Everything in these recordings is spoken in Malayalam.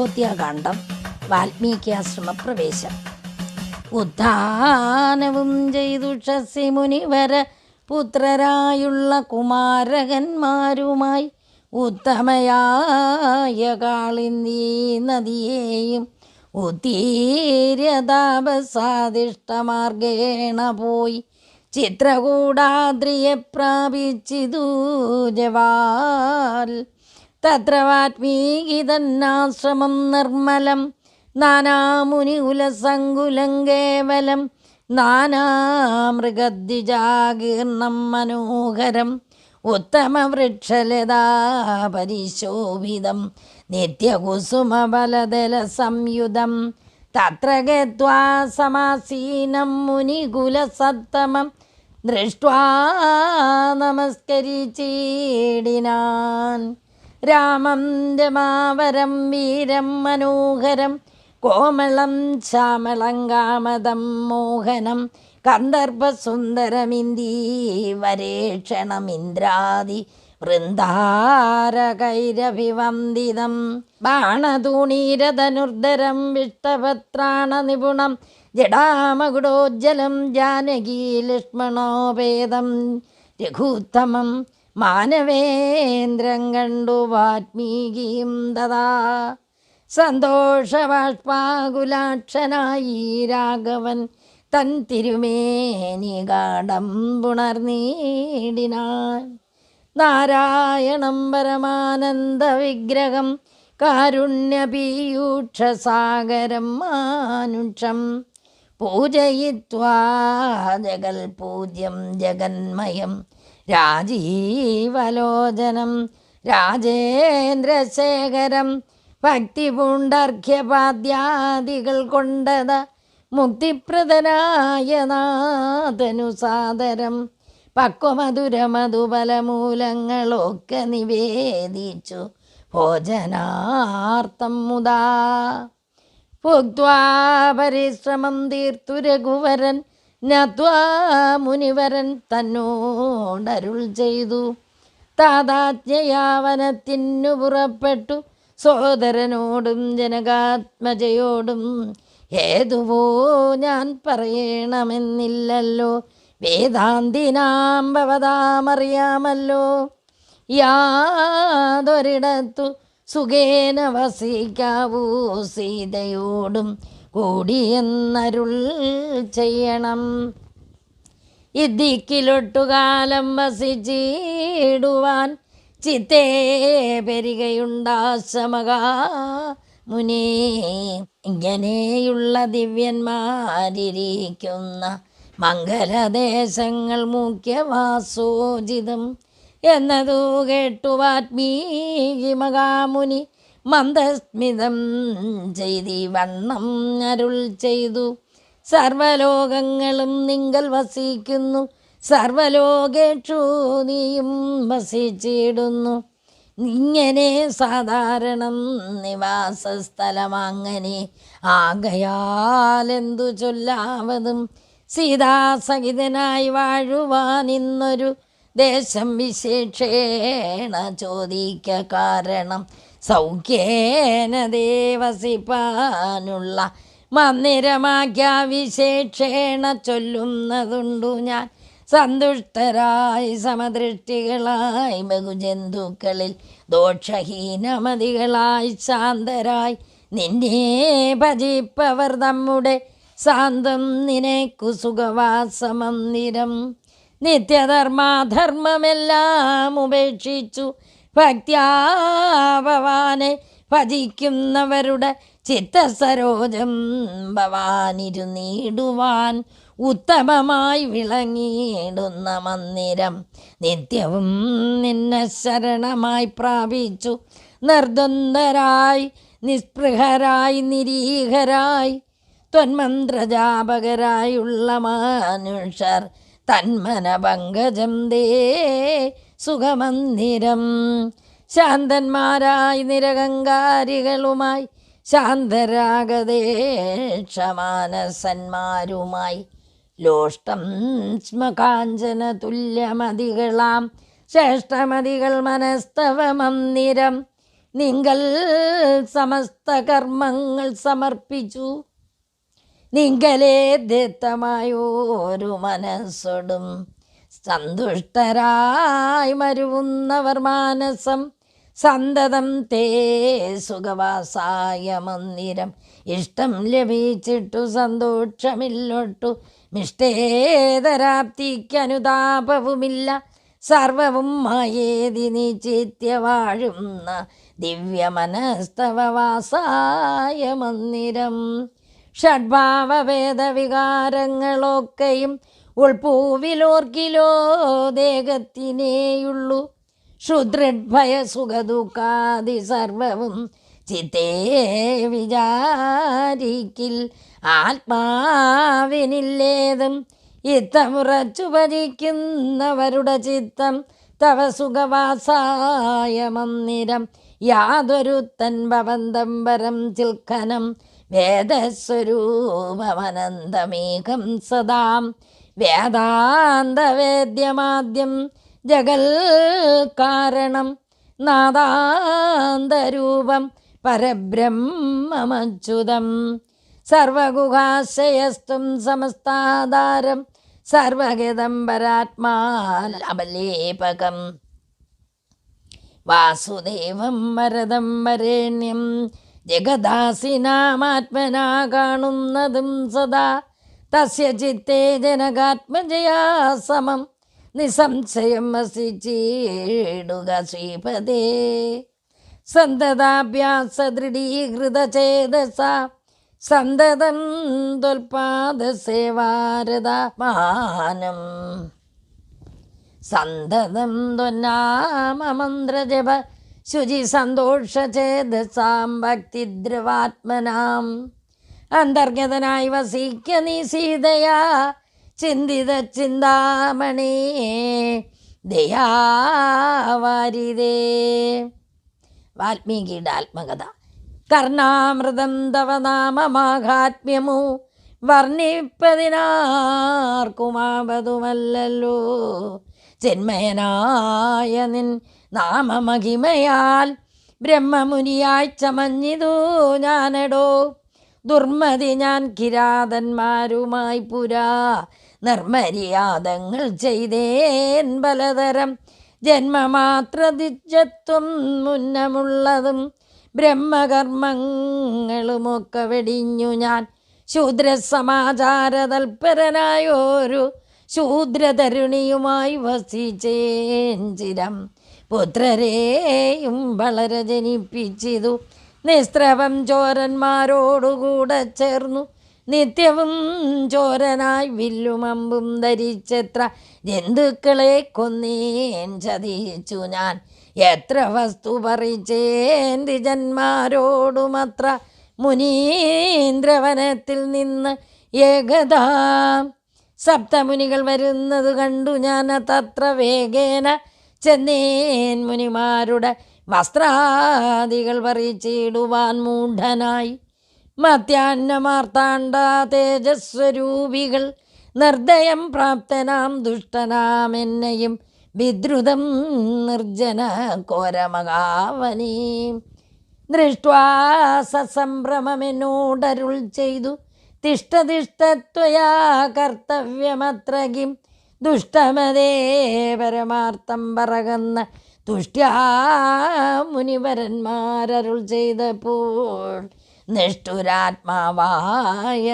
അയോധ്യാകാന്ഡം വാൽമീകിയാശ്രമപ്രവേശം. ഉദ്ധാനവും ചെയ്തു ഷസി മുനിവര പുത്രരായുള്ള കുമാരകന്മാരുമായി ഉത്തമയായ കാളിന്ദീ നദിയെയും ഉത്തീര്യതാപസാദിഷ്ടമാർഗേണ പോയി ചിത്രകൂടാദ്രിയെ പ്രാപിച്ചിതു ജവാൽ. തത്ര വാത്മീകിതന്നാശ്രമം നിർമ്മലം. നാനാമുനികുലസങ്കുലം കേവലം. നാനാമൃഗദ്വിജാകീർണം മനോഹരം. ഉത്തമവൃക്ഷലതാ പരിശോഭിതം നിത്യകുസുമബലദല സംയുതം തത്ര ഗത്വാ സമാസീനം മുനികുലസത്തമം. ദൃഷ്ട്വാ നമസ്കരിച്ചീടിനാൻ. രാമം രമാവരം വീരം മനോഹരം കോമളം ശ്യാമളം കാമതം മോഹനം കന്ദർഭസുന്ദരമിന്ദീവരേക്ഷണമിന്ദ്രാദി വൃന്ദാരകൈരഭിവന്ദിതം ബാണതൂണീരധനുർദ്ധരം വിഷ്ടപത്രാണ നിപുണം ജടാമകുടോജ്ജലം ജാനകീ ലക്ഷ്മണോപേതം രഘുത്തമം മാനവേന്ദ്രം കണ്ടു വാത്മീകിയും തഥാ സന്തോഷബാഷ്പാകുലാക്ഷനായി രാഘവൻ തൻ തിരുമേനി കാടം പുണർനീടിനാൻ നാരായണം പരമാനന്ദ വിഗ്രഹം കാരുണ്യപീയൂക്ഷസാഗരം മാനുഷം. പൂജയിത്വാ ജഗൽ പൂജ്യം ജഗന്മയം രാജീവലോചനം രാജേന്ദ്രശേഖരം ഭക്തിപൂണ്ടർഘ്യപാദ്യാദികൾ കൊണ്ടത മുക്തിപ്രദനായ നാഥനുസാദരം പക്വമധുരമധുബലമൂലങ്ങളൊക്കെ നിവേദിച്ചു ഭോജനാർത്ഥം മുതാ. ഭുക്വാ പരിശ്രമം തീർത്തു രഘുവരൻ മുനിവരൻ തന്നോടരുൾ ചെയ്തു. താതാജ്ഞയാവനത്തിനു പുറപ്പെട്ടു. സോദരനോടും ജനകാത്മജയോടും ഏതുവോ ഞാൻ പറയണമെന്നില്ലല്ലോ. വേദാന്തിനാം ഭവതാമറിയാമല്ലോ യാതൊരിടത്തു സുഖേന വസിക്കാവൂ സീതയോടും കൂടിയെന്നരുൾ ചെയ്യണം. ഇതിക്കിലൊട്ടുകാലം വസിച്ചിടുവാൻ ചിത്തേ പെരികയുണ്ടാശമകാ മുനേ. ഇങ്ങനെയുള്ള ദിവ്യന്മാരിരിക്കുന്ന മംഗലദേശങ്ങൾ മുഖ്യവാസോചിതം എന്നതു കേട്ടുവാത്മീകി മകാമുനി മന്ദസ്മിതം ചെയ്തി വണ്ണം അരുൾ ചെയ്തു. സർവലോകങ്ങളും നിങ്ങൾ വസിക്കുന്നു. സർവലോകേഷു നീയും വസിച്ചിടുന്നു. ഇങ്ങനെ സാധാരണം നിവാസസ്ഥലമങ്ങനെ ആകയാലെന്തു ചൊല്ലാവതും? സീതാസഹിതനായി വാഴുവാൻ ഇന്നൊരു ദേശം വിശേഷേണ ചോദിക്ക കാരണം. സൗഖ്യേന ദേവസിപ്പാനുള്ള മന്ദിരമാക്കിയ വിശേഷേണ ചൊല്ലുന്നതുണ്ടു ഞാൻ. സന്തുഷ്ടരായി സമദൃഷ്ടികളായി ബഹുജന്തുക്കളിൽ ദോഷഹീനമതികളായി ശാന്തരായി നിന്നെ ഭജിപ്പവർ നമ്മുടെ സാന്തം നിനക്കു സുഖവാസമന്ദിരം. നിത്യധർമാധർമ്മമെല്ലാം ഉപേക്ഷിച്ചു ഭക്ത്യാഭവാനെ ഭജിക്കുന്നവരുടെ ചിത്തസരോജം ഭവാനിരുന്നീടുവാൻ ഉത്തമമായി വിളങ്ങിയിടുന്ന മന്ദിരം നിത്യവും നിന്നെ ശരണമായി പ്രാപിച്ചു. നിർദ്വന്ദ്വരായി നിസ്പൃഹരായി നിരീഹരായി ത്വന്മന്ത്രജാപകരായുള്ള മനുഷ്യർ തന്മന പങ്കജം ദേ സുഖമന്ദിരം. ശാന്തന്മാരായി നിരകങ്കാരികളുമായി ശാന്തരാഗതേക്ഷമാനസന്മാരുമായി ലോഷ്ടം സ്മകാഞ്ചന തുല്യമതികളാം ശ്രേഷ്ഠമതികൾ മനസ്തവ മന്ദിരം. നിങ്ങൾ സമസ്ത കർമ്മങ്ങൾ സമർപ്പിച്ചു. നിങ്ങളെ ദത്തമായോരു മനസ്സൊടും. സന്തുഷ്ടരായി മരുവുന്നവർ മാനസം. സന്തതം തേ സുഖവാസായ മന്ദിരം ഇഷ്ടം ലഭിച്ചിട്ടു സന്തോഷമില്ലൊട്ടു. മിഷ്ടേതരാപ്തിക്കനുതാപവുമില്ല. സർവവും മായേതി നിചിത്യ വാഴുന്ന ദിവ്യമനസ്തവവാസായ മന്ദിരം ഷഡ്ഭാവഭേദവികാരങ്ങളൊക്കെയും ഉൾപ്പൂവിലോർക്കിലോ ദേഹത്തിനേയുള്ളൂ. ക്ഷുദ്രഭയ സുഖദുഃഖാതി സർവവും ചിത്തേ വിചാരിക്കിൽ. ആത്മാവിനില്ലേതും ഇത്തമുറച്ചു ഭജിക്കുന്നവരുടെ ചിത്തം തവ സുഖവാസായ മന്ദിരം. യാതൊരു തൻഭവന്തം പരം ചിൽക്കനം വേദസ്വരൂപമനന്തമേകം സദാം. വേദാന്തവേദ്യമാദ്യം ജഗൽ കാരണം നാദാന്തരൂപം പരബ്രഹ്മമച്യുതം. സർവഗുഹാശയസ്തും സമസ്താധാരം സർവഗതം പരാത്മാലപലേപകം വാസുദേവം വരദം വരേണ്യം ജഗദാസിനാമാത്മനാ കാണുന്നതും സദാ തസ്യ ചിത്തേ ജനകാത്മജയാ സമം നിസംശയം വസിച്ചിടുക ശ്രീപദേ. സന്തതാഭ്യാസ ദൃഢീകൃതചേതസ സന്തതം തൊൽപാദസേവാരതാമാനം സന്തതം ത്വന്നാമമന്ത്രജപ ശുചി സന്തോഷചേതസാം ഭക്തിദ്രവാത്മനാം. അന്തർഗതനായി വസിക്ക നീ സീതയാ. ചിന്തിത ചിന്താമണി ദയാവാരിതേ. വാൽമീകിയുടെ ആത്മകഥ കർണാമൃതം തവ നാമമാഹാത്മ്യമു ചിന്മയനായ നിൻ നാമമഹിമയാൽ ബ്രഹ്മമുനിയായി ചമഞ്ഞിതു ഞാനടോ. ദുർമതി ഞാൻ കിരാതന്മാരുമായി പുരാ. നിർമര്യാദങ്ങൾ ചെയ്തേൻ പലതരം ജന്മമാത്രദിജത്വം മുന്നമുള്ളതും ബ്രഹ്മകർമ്മങ്ങളുമൊക്കെ വെടിഞ്ഞു ഞാൻ. ശൂദ്രസമാചാരതൽപരനായൊരു ശൂദ്രതരുണിയുമായി വസിച്ചേഞ്ചിരം പുത്രരെയും വളരെ ജനിപ്പിച്ചിതു. നിസ്ത്രവം ചോരന്മാരോടുകൂടെ ചേർന്നു. നിത്യവും ചോരനായി വില്ലും അമ്പും ധരിച്ചെത്ര ജന്തുക്കളെ കൊന്നേൻ ചതിച്ചു ഞാൻ. എത്ര വസ്തു പറിച്ചേൻ ജന്മാരോടുമത്ര മുനീന്ദ്രവനത്തിൽ നിന്ന് ഏകദാ സപ്തമുനികൾ വരുന്നത് കണ്ടു ഞാൻ തത്ര വേഗേന ചെന്നേൻ മുനിമാരുടെ വസ്ത്രാദികൾ പറിച്ചിടുവാൻ മൂഢനായി. മധ്യാന്നമാർത്താണ്ട തേജസ്വരൂപികൾ നിർദ്ദയം പ്രാപ്തനാം ദുഷ്ടനാം എന്നെയും വിദ്രുതം നിർജന കോരമകാവനീ. ദൃഷ്ട്വാ സസംഭ്രമമെന്നോടരുൾ ചെയ്തു. തിഷ്ടതിഷ്ടത്വയാ കർത്തവ്യമത്രകിം ദുഷ്ടമതേ പരമാർത്ഥം പറകുന്ന തുഷ്ട്യാ മുനിവരന്മാരരുൾ ചെയ്തപ്പോൾ നിഷ്ഠുരാത്മാവായ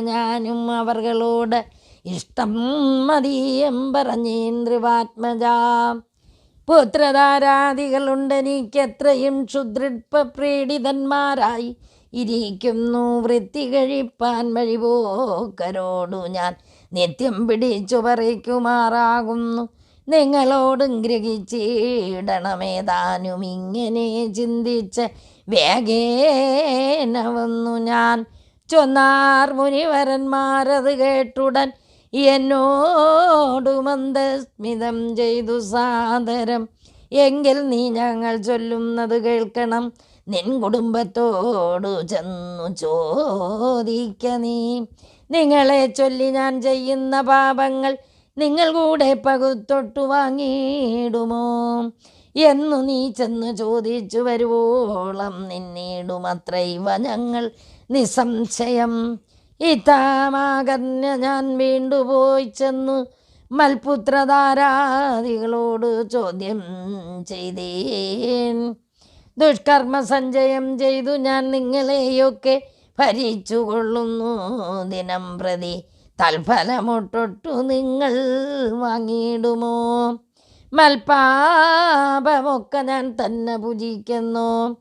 ഞാനും അവർകളോട് ഇഷ്ടം മതീയം പറഞ്ഞേന്ദ്രുവാത്മജാ പുത്രധാരാദികളുണ്ടെനിക്കെത്രയും ക്ഷുദ്രിപ്പ പ്രീഡിതന്മാരായി ഇരിക്കുന്നു. വൃത്തി കഴിപ്പാൻ വഴിപോക്കരോടു ഞാൻ നിത്യം പിടിച്ചു പറിക്കുമാറാകുന്നു നിങ്ങളോടും ഗ്രഹിച്ചിടണമേതാനും ഇങ്ങനെ ചിന്തിച്ച് വേഗേന വന്നു ഞാൻ. ചൊന്നാർ മുനിവരന്മാരത് കേട്ടുടൻ എന്നോടു മന്ദസ്മിതം ചെയ്തു സാദരം. എങ്കിൽ നീ ഞങ്ങൾ ചൊല്ലുന്നത് കേൾക്കണം. നിൻ കുടുംബത്തോടു ചെന്നു ചോദിക്ക നീ. നിങ്ങളെ ചൊല്ലി ഞാൻ ചെയ്യുന്ന പാപങ്ങൾ നിങ്ങൾ കൂടെ പകുത്തൊട്ടു വാങ്ങിയിടുമോ? എന്നു നീ ചെന്ന് ചോദിച്ചു വരുവോളം നിന്നീടുമത്രൈവ ഞങ്ങൾ നിസ്സംശയം. ഇത്താമാകന്യ ഞാൻ വീണ്ടുപോയി ചെന്നു മൽപുത്രധാരാദികളോട് ചോദ്യം ചെയ്തേൻ. ദുഷ്കർമ്മ സഞ്ചയം ചെയ്തു ഞാൻ നിങ്ങളെയൊക്കെ ഭരിച്ചുകൊള്ളുന്നു ദിനം പ്രതി തൽഫലമൊട്ടൊട്ടു നിങ്ങൾ വാങ്ങിയിടുമോ? മൽപാപമൊക്കെ ഞാൻ തന്നെ പൂജിക്കുന്നു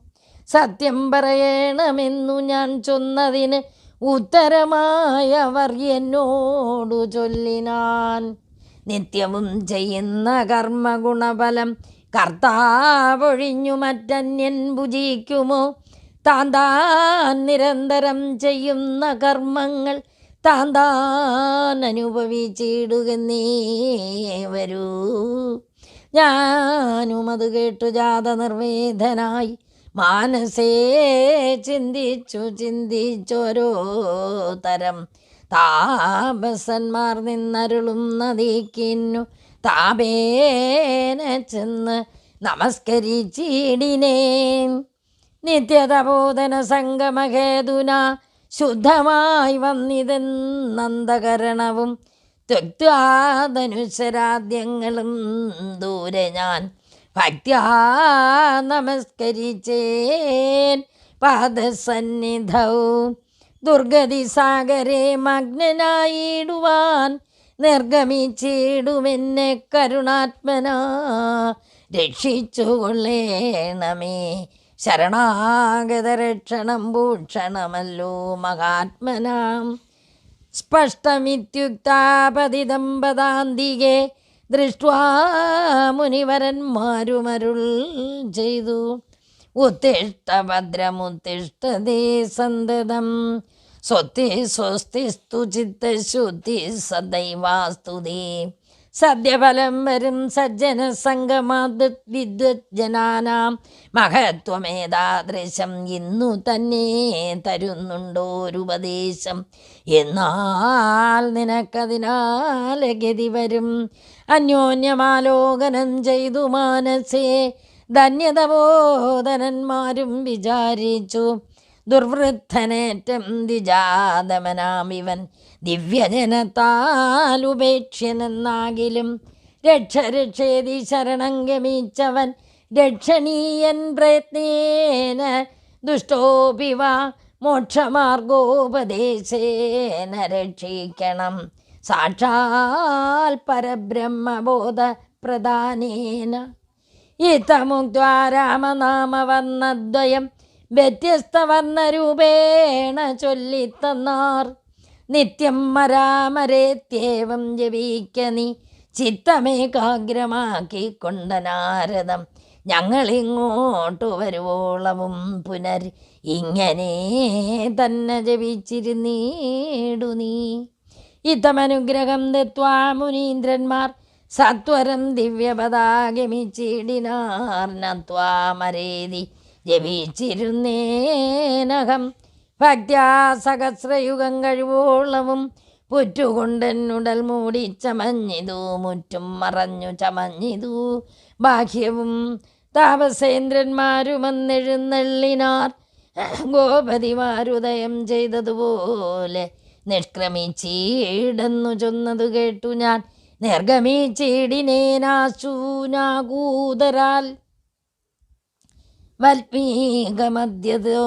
സത്യം പറയണമെന്നു ഞാൻ ചൊന്നതിന് ഉത്തരമായവർ എന്നോടു ചൊല്ലിനാൻ. നിത്യവും ചെയ്യുന്ന കർമ്മഗുണഫലം കർത്താവൊഴിഞ്ഞു മറ്റന്യൻ ഭുജിക്കുമോ? താൻ താൻ നിരന്തരം ചെയ്യുന്ന കർമ്മങ്ങൾ താൻ താൻ വരൂ. ഞാനും അത് കേട്ടു ജാത നിർവേദനായി. മാനസേ ചിന്തിച്ചു ചിന്തിച്ചോരോ തരം. താപസന്മാർ നിന്നരുളും നദിക്കിന്നു. താപേന ചെന്ന് നമസ്കരിച്ചിടിനേൻ നിത്യതബോധന സംഗമഹേതുന ശുദ്ധമായി വന്നിതെന്നന്തകരണവും ത്യക്താധനുശരാദ്യങ്ങളും ദൂരെ ഞാൻ ഭക്ത്യാ നമസ്കരിച്ചേൻ പാദസന്നിധൗ ദുർഗതി സാഗരെ മഗ്നനായിടുവാൻ നിർഗമിച്ചിടുമെന്നെ കരുണാത്മന രക്ഷിച്ചു കൊള്ളേണമേ ശരണാഗതരക്ഷണം ഭൂഷണമല്ലോ മഹാത്മനാം. സ്പഷ്ടമിത്യുക്താപതിതം പദാന്തികെ ദൃഷ്ട്വാ മുനിവരന്മാരുമരുൾ ചെയ്തു. ഉത്തിഷ്ട ഭദ്രമുത്തിഷ്ടതേ സന്തതം. സ്വത്തി സ്വസ്തിസ്തു ചിത്തശുദ്ധി സദൈവാസ്തുതേ. സദ്യഫലം വരും സജ്ജന സംഗമാത് വിദ്വജ്ജനാനാം മഹത്വമേതാദൃശം ഇന്നു തന്നെ തരുന്നുണ്ടോരുപദേശം എന്നാൽ നിനക്കതിനാൽ ഗതി വരും. അന്യോന്യമാലോകനം ചെയ്തു മാനസേ. ധന്യതബോധനന്മാരും വിചാരിച്ചു. ദുർവൃദ്ധനേറ്റം ദിജാതമനാമിവൻ ദിവ്യജനത്താലുപേക്ഷ്യനെന്നാകിലും രക്ഷ രക്ഷേതി ശരണം ഗമിച്ചവൻ രക്ഷണീയൻ പ്രയത്നേന ദുഷ്ടോപിവ മോക്ഷമാർഗോപദേശേന രക്ഷിക്കണം. സാക്ഷാൽ പരബ്രഹ്മബോധ പ്രധാനേന ഇത്തമുക്വാ രാമനാമവർണദ്വയം വ്യത്യസ്തവർണരൂപേണ ചൊല്ലിത്തന്നാർ. നിത്യം മരാമരേത്യേവം ജപിക്ക നീ. ചിത്തമേകാഗ്രമാക്കിക്കൊണ്ട നാരദം ഞങ്ങളിങ്ങോട്ടു വരുവോളവും പുനർ. ഇങ്ങനെ തന്നെ ജപിച്ചിരുന്നീടു നീ. ഇത്തമനുഗ്രഹം ദത്വാ മുനീന്ദ്രന്മാർ. സത്വരം ദിവ്യപദാഗമിച്ചിടിനാർ. നത്വാമരേതി ജപിച്ചിരുന്നേനകം ഭക്ത്യാ സഹസ്രയുഗം കഴിവോളവും പുറ്റുകൊണ്ടെന്നുടൽ മൂടി ചമഞ്ഞിതു മുറ്റും മറഞ്ഞു ചമഞ്ഞിതു. ബാഹ്യവും താപസേന്ദ്രന്മാരുമെന്നെഴുന്നള്ളിനാർ ഗോപതിമാരുദയം ചെയ്തതുപോലെ നിഷ്ക്രമിച്ചീടെന്നു ചൊന്നതു കേട്ടു ഞാൻ. നിർഗമിച്ചിടിനേനാശൂനാകൂതരാൽ വൽമീകമധ്യതോ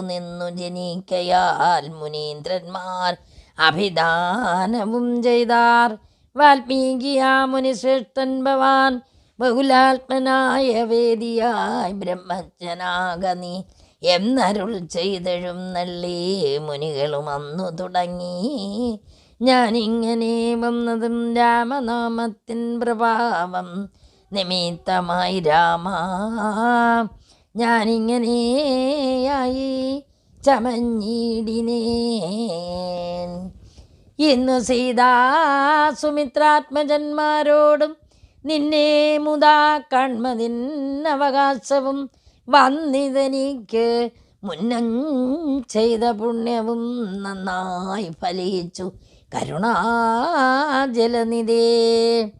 നിന്നു ജനിക്കയാൽ മുനീന്ദ്രന്മാർ അഭിദാനവും ചെയ്താർ. വാൽമീകിയാ മുനിശ്രേഷ്ഠൻ ഭവാൻ ബഹുലാത്മനായ വേദിയായി ബ്രഹ്മജ്ഞനാകനി. എന്നരുൾ ചെയ്തഴും നള്ളി മുനികളും അന്നു തുടങ്ങി. ഞാനിങ്ങനെ വന്നതും രാമനാമത്തിൻ പ്രഭാവം നിമിത്തമായി രാമ. ഞാനിങ്ങനെയായി ചമഞ്ഞിടിനേൻ. ഇന്നു സീതാ സുമിത്രാത്മജന്മാരോടും നിന്നെ മുതാ കൺമതിൻ അവകാശവും വന്നിതെനിക്ക് മുന്നം ചെയ്ത പുണ്യവും നന്നായി ഫലിച്ചു. കരുണാജലനിധേ.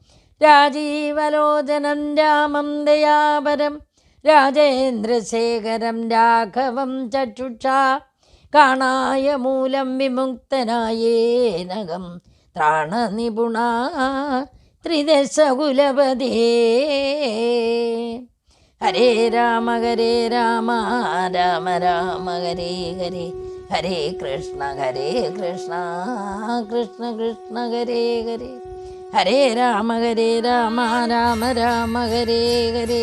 രാജീവലോചനം രാമം ദയാപരം രാജേന്ദ്രശേഖരം രാഘവം ചക്ഷുഷ കാണായ മൂലം വിമുക്തനായേനകം ത്രാണനിപുണ ത്രിദശകുലപതേ. ഹരേ രാമ ഹരേ രാമ രാമ രാമ ഹരേ ഹരേ ഹരേ കൃഷ്ണ ഹരേ കൃഷ്ണ കൃഷ്ണ കൃഷ്ണ ഹരേ ഹരേ. ഹരേ രാമ ഹരേ രാമ രാമ രാമ ഹരേ ഹരേ.